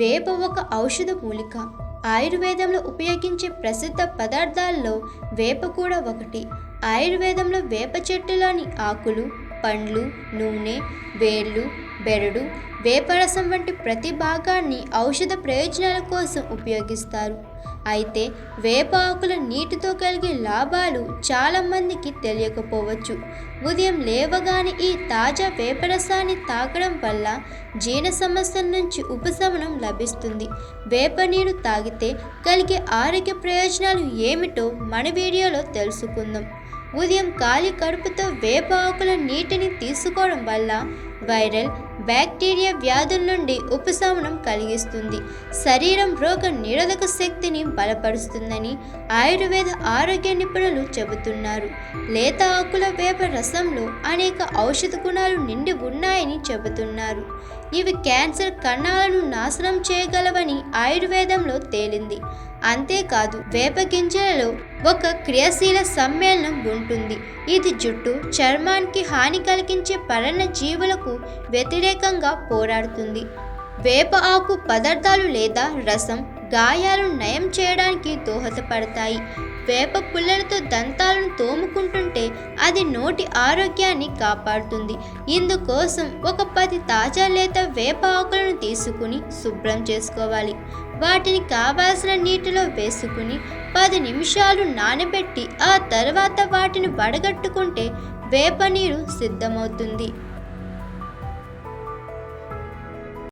వేప ఒక ఔషధ మూలిక. ఆయుర్వేదంలో ఉపయోగించే ప్రసిద్ధ పదార్థాల్లో వేప కూడా ఒకటి. ఆయుర్వేదంలో వేప చెట్టులోని ఆకులు పండ్లు నూనె వేళ్ళు బెరడు వేపరసం వంటి ప్రతి భాగాన్ని ఔషధ ప్రయోజనాల కోసం ఉపయోగిస్తారు. అయితే వేప ఆకుల నీటితో కలిగే లాభాలు చాలామందికి తెలియకపోవచ్చు. ఉదయం లేవగానే ఈ తాజా వేపరసాన్ని తాగడం వల్ల జీర్ణ సమస్యల నుంచి ఉపశమనం లభిస్తుంది. వేప నీరు తాగితే కలిగే ఆరోగ్య ప్రయోజనాలు ఏమిటో మన వీడియోలో తెలుసుకుందాం. ఉదయం ఖాళీ కడుపుతో వేప ఆకుల నీటిని తీసుకోవడం వల్ల వైరల్ బ్యాక్టీరియా వ్యాధుల నుండి ఉపశమనం కలిగిస్తుంది. శరీరం రోగ నిరోధక శక్తిని బలపరుస్తుందని ఆయుర్వేద ఆరోగ్య నిపుణులు చెబుతున్నారు. లేత ఆకుల వేప రసంలో అనేక ఔషధ గుణాలు నిండి ఉన్నాయని చెబుతున్నారు. ఇవి క్యాన్సర్ కణాలను నాశనం చేయగలవని ఆయుర్వేదంలో తేలింది. అంతేకాదు వేప గింజలలో ఒక క్రియాశీల సమ్మేళనం ఉంటుంది. ఇది జుట్టు చర్మానికి హాని కలిగించే పరణ జీవులకు వ్యతిరేకంగా పోరాడుతుంది. వేప ఆకు పదార్థాలు లేదా రసం గాయాలను నయం చేయడానికి దోహదపడతాయి. వేప పుల్లలతో దంతాలను తోముకుంటుంటే అది నోటి ఆరోగ్యాన్ని కాపాడుతుంది. ఇందుకోసం ఒక పది తాజా లేత వేప ఆకులను తీసుకుని శుభ్రం చేసుకోవాలి. వాటిని కావాల్సిన నీటిలో వేసుకుని పది నిమిషాలు నానబెట్టి ఆ తర్వాత వాటిని వడగట్టుకుంటే వేప నీరు సిద్ధమవుతుంది.